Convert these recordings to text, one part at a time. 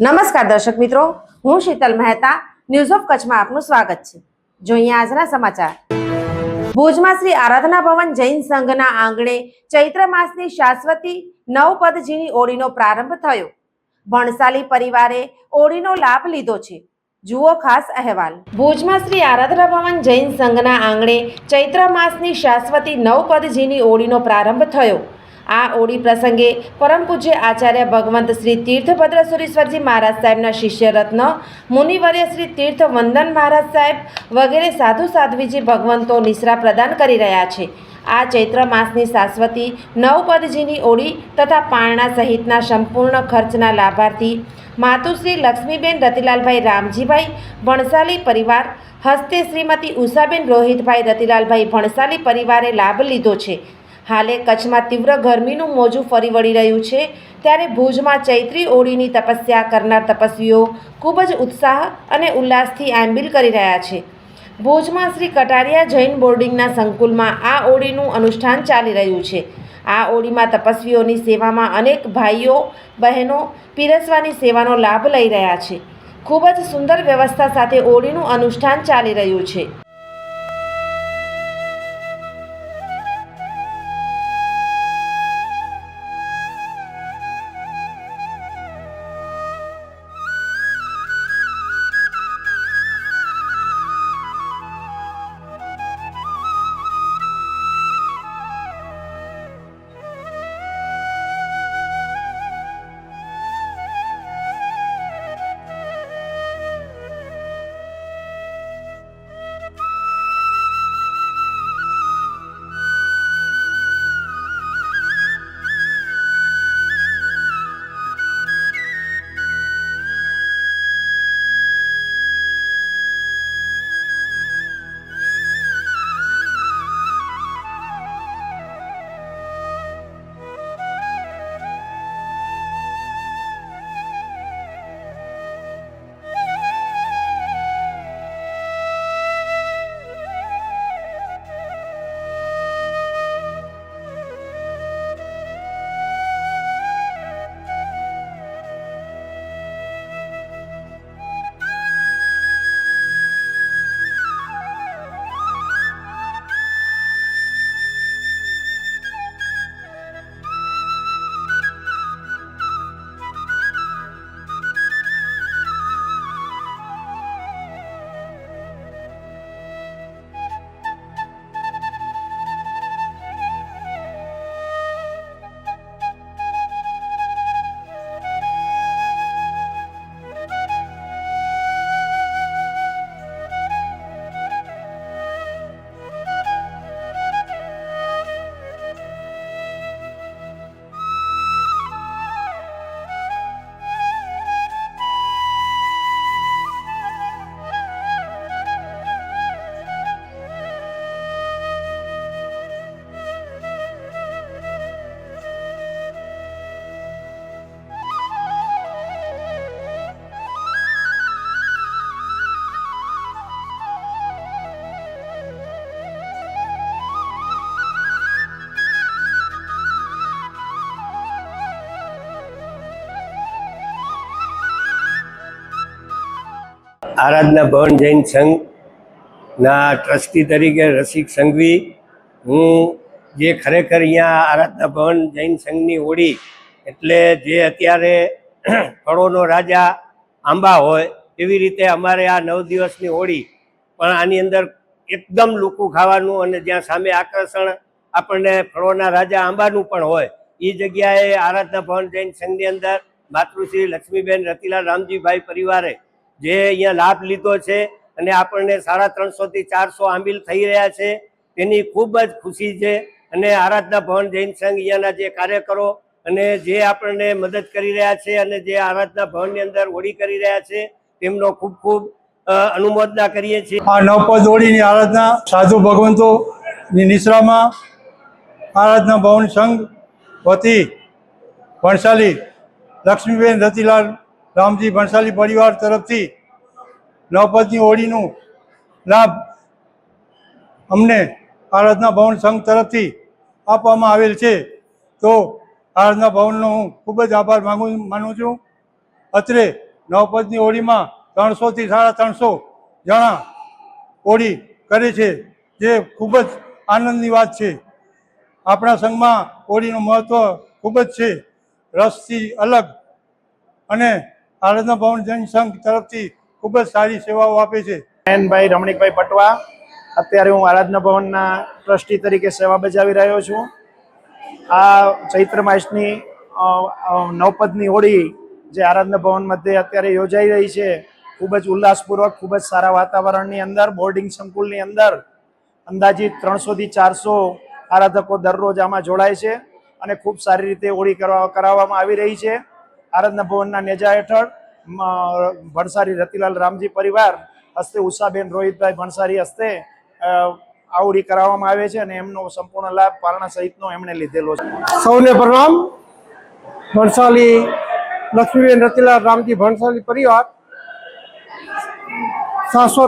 નમસ્કાર દર્શક મિત્રો, હું શીતલ મહેતા ન્યૂઝ ઓફ કચ્છમાં આપનું સ્વાગત છે. જોઈએ આજના સમાચાર. ભુજમાં શ્રી આરાધના ભવન જૈન સંઘના આંગણે ચૈત્ર માસની શાશ્વતી નવપદજીની ઓળીનો પ્રારંભ થયો. ભણસાલી પરિવારે ઓળીનો લાભ લીધો છે. જુઓ ખાસ અહેવાલ. ભુજમાં શ્રી આરાધના ભવન જૈન સંઘના આંગણે ચૈત્ર માસની શાશ્વતી નવપદજીની ઓળીનો પ્રારંભ થયો. આ ઓળી પ્રસંગે પરમ પૂજ્ય આચાર્ય ભગવંત શ્રી તીર્થભદ્ર સુરેશ્વરજી મહારાજ સાહેબના શિષ્ય રત્ન મુનિવર્ય શ્રી તીર્થ વંદન મહારાજ સાહેબ વગેરે સાધુ સાધ્વીજી ભગવંતો નિશ્રા પ્રદાન કરી રહ્યા છે. આ ચૈત્ર માસની શાશ્વતી નવપદજીની ઓળી તથા પારણા સહિતના સંપૂર્ણ ખર્ચના લાભાર્થી માતુશ્રી લક્ષ્મીબેન રતિલાલભાઈ રામજીભાઈ ભણસાલી પરિવાર, હસ્તે શ્રીમતી ઉષાબેન રોહિતભાઈ રતિલાલભાઈ ભણસાલી પરિવારે લાભ લીધો છે. હાલે કચ્છમાં તીવ્ર ગરમીનું મોજું ફરી વળી રહ્યું છે, ત્યારે ભુજમાં ચૈત્રી ઓળીની તપસ્યા કરનાર તપસ્વીઓ ખૂબ જ ઉત્સાહ અને ઉલ્લાસથી આંબિલ કરી રહ્યા છે. ભુજમાં શ્રી કટારિયા જૈન બોર્ડિંગના સંકુલમાં આ ઓળીનું અનુષ્ઠાન ચાલી રહ્યું છે. આ ઓળીમાં તપસ્વીઓની સેવામાં અનેક ભાઈઓ, બહેનો પીરસવાની સેવાનો લાભ લઈ રહ્યા છે. ખૂબ જ સુંદર વ્યવસ્થા સાથે ઓળીનું અનુષ્ઠાન ચાલી રહ્યું છે. આરાધના ભવન જૈન સંઘના ટ્રસ્ટી તરીકે રસિક સંઘવી. હું જે ખરેખર અહીંયા આરાધના ભવન જૈન સંઘની હોળી એટલે જે અત્યારે ફળોનો રાજા આંબા હોય એવી રીતે અમારે આ નવ દિવસની હોળી પણ આની અંદર એકદમ લૂકું ખાવાનું અને જ્યાં સામે આકર્ષણ આપણને ફળોના રાજા આંબાનું પણ હોય એ જગ્યાએ આરાધના ભવન જૈન સંઘની અંદર માતૃશ્રી લક્ષ્મીબેન રતિલાલ રામજીભાઈ પરિવારે જે અહીંયા લાભ લીધો છે અને આપણને સાડા ત્રણસોથી ચારસો આંબિલ થઈ રહ્યા છે, તેની ખૂબ જ ખુશી છે. અને આરાધના ભવન જૈન સંઘ અહીંયાના જે કાર્યકરો અને જે આપણને મદદ કરી રહ્યા છે અને જે આરાધના ભવનની અંદર હોળી કરી રહ્યા છે, તેમનો ખૂબ ખૂબ અનુમોદના કરીએ છીએ. આ નવપદ હોળીની આરાધના સાધુ ભગવંતોની નિશ્રામાં આરાધના ભવન સંઘ વતી ભણસાલી લક્ષ્મીબેન રતિલાલ રામજી ભણસાલી પરિવાર તરફથી નવપદની હોળીનું લાભ અમને આરાધના ભવન સંઘ તરફથી આપવામાં આવેલ છે. તો આરાધના ભવનનો હું ખૂબ જ આભાર માગું માનું છું. અત્રે નવપદની હોળીમાં ત્રણસોથી સાડા ત્રણસો જણા હોળી કરે છે, જે ખૂબ જ આનંદની વાત છે. આપણા સંઘમાં હોળીનું મહત્ત્વ ખૂબ જ છે. રસથી અલગ અને આરાધના ભવન જૈન સંઘ તરફથી ખૂબ જ સારી સેવાઓ આપે છે. નયનભાઈ રમણીકભાઈ પટવા, અત્યારે હું આરાધના ભવનના ટ્રસ્ટી તરીકે સેવા બજાવી રહ્યો છું. આ ચૈત્ર માસની નવપદની હોળી જે આરાધના ભવન મધ્યે અત્યારે યોજાઈ રહી છે, ખૂબ જ ઉલ્લાસપૂર્વક, ખૂબ જ સારા વાતાવરણની અંદર, બોર્ડિંગ સંકુલની અંદર અંદાજિત ત્રણસોથી ચારસો આરાધકો દરરોજ આમાં જોડાય છે અને ખૂબ સારી રીતે હોળી કરવા, કરાવવામાં આવી રહી છે. આરાધના ભવનના નેજા હેઠળ ભણસારી રતિલાલ રામજી પરિવાર હસ્તે ઉષાબેન રોહિતભાઈ ભણસારી હસ્તે આવડી કરાવવામાં આવે છે અને એમનો સંપૂર્ણ લાભ પારણા સહિતનો એમણે લીધેલો છે. સૌને પ્રણામ. ભણસાલી લક્ષ્મીબેન રતિલાલ રામજી ભણસાલી પરિવાર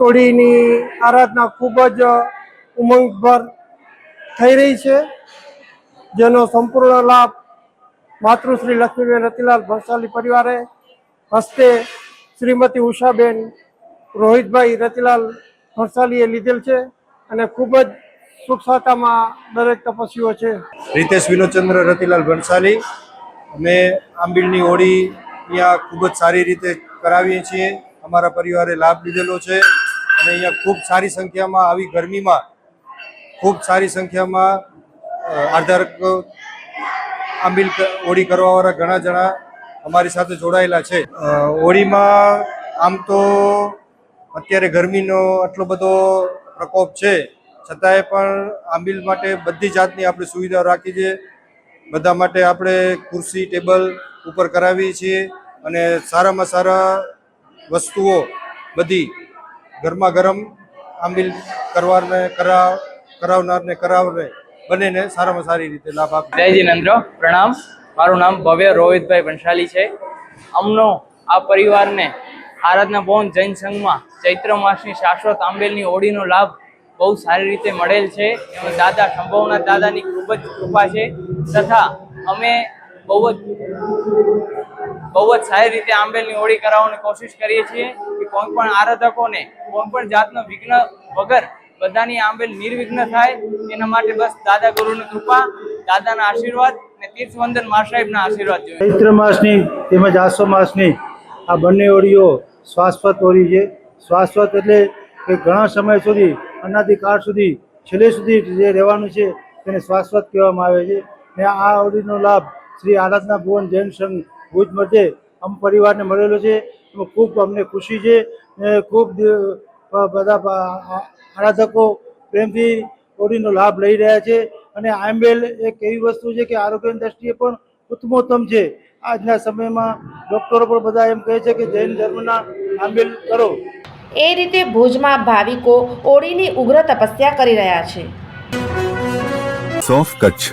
હોળીની આરાધના ખૂબ જ ઉમંગભર થઈ રહી છે, જેનો સંપૂર્ણ લાભ માતૃશ્રી લક્ષ્મીબેન રતિલાલ ભણસાલી પરિવારે હસ્તે શ્રીમતી ઉષાબેન રોહિતભાઈ રતિલાલ ભણસાલીએ લીધેલ છે અને ખૂબ જ સુખસાતામાં દરેક તપસ્વીઓ છે. રીતેશ વિનોદચંદ્ર રતિલાલ ભણસાલી અમે આંબીલની હોળી અહીંયા ખૂબ જ સારી રીતે કરાવીએ છીએ. અમારા પરિવારે લાભ લીધેલો છે અને અહીંયા ખૂબ સારી સંખ્યામાં આવી ગરમીમાં ખૂબ સારી સંખ્યામાં આધાર આંબીલ ક- હોળી કરવાવાળા ઘણા જણા અમારી સાથે જોડાયેલા છે. હોળીમાં આમ તો અત્યારે ગરમીનો આટલો બધો પ્રકોપ છે. છતાંય પણ આંબિલ માટે બધી જાતની આપણે સુવિધાઓ રાખી છે. બધા માટે આપણે ખુરશી, ટેબલ ઉપર કરાવીએ છીએ અને સારામાં સારા વસ્તુઓ બધી ગરમા ગરમ આંબીલ કરવાને કરાવ, કરાવનારને કરાવને બંનેને સારામાં સારી રીતે લાભ આપે જય જીનેન્દ્ર પ્રણામ. મારું નામ ભવ્ય રોહિતભાઈ વંશાલી છે. અમનો આ પરિવારને આરાધના ભવન જૈન સંઘમાં ચૈત્ર માસની શાશ્વત આંબેલની હોળીનો લાભ બહુ સારી રીતે મળેલ છે. એમાં દાદા સંભવના દાદાની ખૂબ જ કૃપા છે તથા અમે બહુ જ બહુ જ સારી રીતે આંબેલની હોળી કરાવવાની કોશિશ કરીએ છીએ કે કોઈ પણ આરાધકોને કોઈ પણ જાતનો વિઘ્ન વગર બધાની આંબેલ નિર્વિઘ્ન થાય. એના માટે બસ દાદા ગુરુની કૃપા, દાદાના આશીર્વાદ અને તીર્થવંદન મા સાહેબના આશીર્વાદ જોઈએ. ચૈત્ર માસની તેમજ આસો માસની આ બંને હોળીઓ શાશ્વત હોળી છે. શાશ્વત એટલે કે ઘણા સમય સુધી, અનાદિકાળ સુધી, છેલ્લે સુધી જે રહેવાનું છે તેને શાશ્વત કહેવામાં આવે છે. ને આ હોળીનો લાભ શ્રી આરાધના ભુવન જૈન સંઘ ભુજ મધ્યે અમ પરિવારને મળેલો છે. ખૂબ અમને ખુશી છે ખૂબ બધા આરાધકો પ્રેમથી ઓડીનો લાભ લઈ રહ્યા છે અને આંબેલ એક એવી વસ્તુ છે કે આરોગ્યની દ્રષ્ટિએ પણ ઉત્તમોત્તમ છે. આજના સમયમાં ડૉક્ટરો પણ બધા એમ કહે છે કે જૈન ધર્મના આંબેલ કરો. એ રીતે ભુજમાં ભાવિકો ઓળીની ઉગ્ર તપસ્યા કરી રહ્યા છે. સોફ Kutch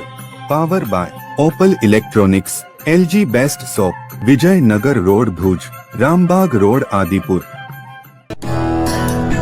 power by Opal electronics LG best shop Vijaynagar road Bhuj Rambag road Adipur.